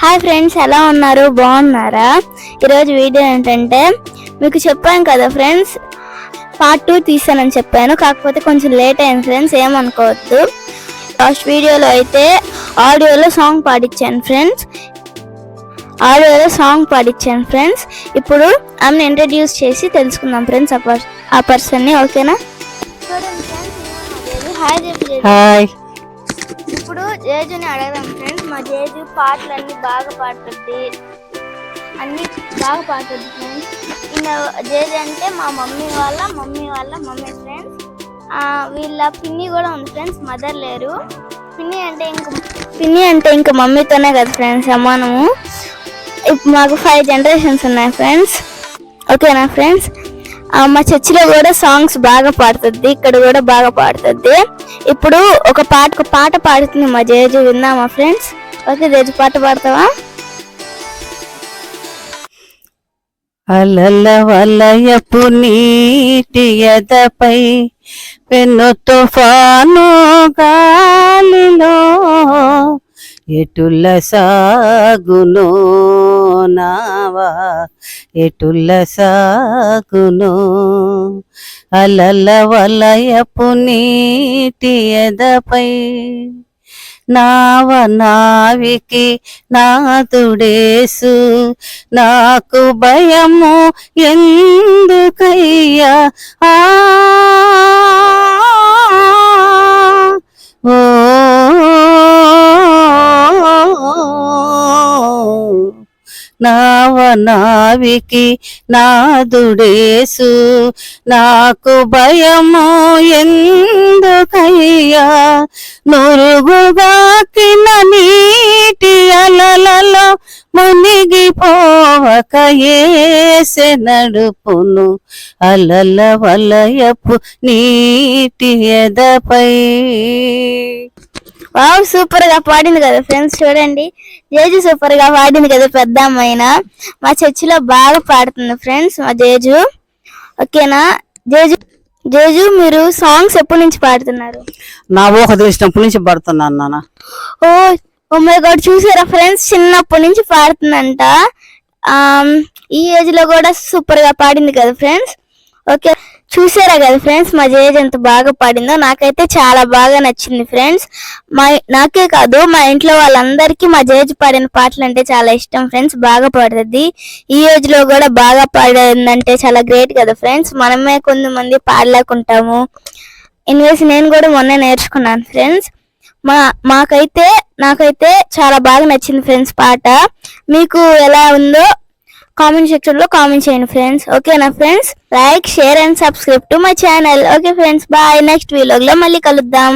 Hi friends ఎలా ఉన్నారు? బాగున్నారా? ఈరోజు వీడియో ఏంటంటే మీకు చెప్పాను కదా ఫ్రెండ్స్ పార్ట్ టూ తీసానని చెప్పాను. కాకపోతే కొంచెం లేట్ అయింది ఫ్రెండ్స్ ఏమనుకోవద్దు. లాస్ట్ వీడియోలో అయితే ఆడియోలో సాంగ్ పాడించాను ఫ్రెండ్స్. ఆడియోలో సాంగ్ పాడించాను ఫ్రెండ్స్. ఇప్పుడు ఆమెను ఇంట్రడ్యూస్ చేసి తెలుసుకుందాం ఫ్రెండ్స్ ఆ పర్ ఆ పర్సన్ని ఓకేనా? హాయ్ హాయ్ జేజుని అడగదాం ఫ్రెండ్స్. మా జేజు పాటలు అన్ని బాగా పాడుతుంది. అన్ని బాగా పాడుతుంది ఫ్రెండ్స్. ఈయన జేజు అంటే మా మమ్మీ వాళ్ళ మమ్మీ వాళ్ళ మమ్మీ ఫ్రెండ్స్. వీళ్ళ పిన్ని కూడా ఉంది ఫ్రెండ్స్. మదర్ లేరు. పిన్ని అంటే ఇంక పిన్ని అంటే ఇంకా మమ్మీతోనే కదా ఫ్రెండ్స్ సమానము. ఇప్పుడు మాకు ఫైవ్ జనరేషన్స్ ఉన్నాయి ఫ్రెండ్స్. ఓకేనా ఫ్రెండ్స్? మా చర్చిలో కూడా సాంగ్స్ బాగా పాడుతుంది ఇక్కడ కూడా బాగా పాడుతుంది. ఇప్పుడు ఒక పాటకు పాట పాడుతుంది మా జేజు విందామా ఫ్రెండ్స్? ఓకే జేజు పాట పాడతావా? అలల వలయపు నీటి ఎదపై పెన్ను తుఫాను గాలిలో ఎటుల సాగునో? నావా ఎటుల్ల సాగునో అలల వలయపు నీటి ఎదపై నావ నావికి నాతుడేసు. నాకు భయము ఎందుక నావ నావికి నాదుడేసు. నాకు భయము ఎందుకయ్యా? నురుగుగాకిన నీటి అలలలో మునిగిపోవక ఏసె నడుపును. అలల వలయపు నీటి ఎదపై వావ్ సూపర్గా పాడింది కదా ఫ్రెండ్స్ చూడండి. జేజు సూపర్గా పాడింది కదా పెద్ద అమ్మాయిన. మా చర్చిలో బాగా పాడుతుంది ఫ్రెండ్స్ మా జేజు. ఓకేనా జేజు జేజు మీరు సాంగ్స్ ఎప్పటి నుంచి పాడుతున్నారు? నా ఊహ తెలిసినప్పటి నుంచి పడుతున్నాను నాన్న. ఓ ఓ మై గాడ్ చూసారా ఫ్రెండ్స్ చిన్నప్పటి నుంచి పాడుతుందంట. ఈ ఏజ్లో కూడా సూపర్గా పాడింది కదా ఫ్రెండ్స్ ఓకే చూసారా కదా ఫ్రెండ్స్? మా జేజ్ ఎంత బాగా పాడిందో నాకైతే చాలా బాగా నచ్చింది ఫ్రెండ్స్. మా నాకే కాదు మా ఇంట్లో వాళ్ళందరికీ మా జేజ్ పాడిన పాటలు అంటే చాలా ఇష్టం ఫ్రెండ్స్. బాగా పాడుతుంది. ఈ రోజులో కూడా బాగా పాడిందంటే చాలా గ్రేట్ కదా ఫ్రెండ్స్. మనమే కొంతమంది పాడలేకుంటాము. ఇన్వేస్ నేను కూడా మొన్న నేర్చుకున్నాను ఫ్రెండ్స్. మా మాకైతే నాకైతే చాలా బాగా నచ్చింది ఫ్రెండ్స్ పాట. మీకు ఎలా ఉందో కామెంట్ సెక్షన్లో కామెంట్ చేయండి ఫ్రెండ్స్. ఓకేనా friends? Like share and subscribe to my channel. Okay friends bye. Next వీలోగ్లో మళ్ళీ కలుద్దాం.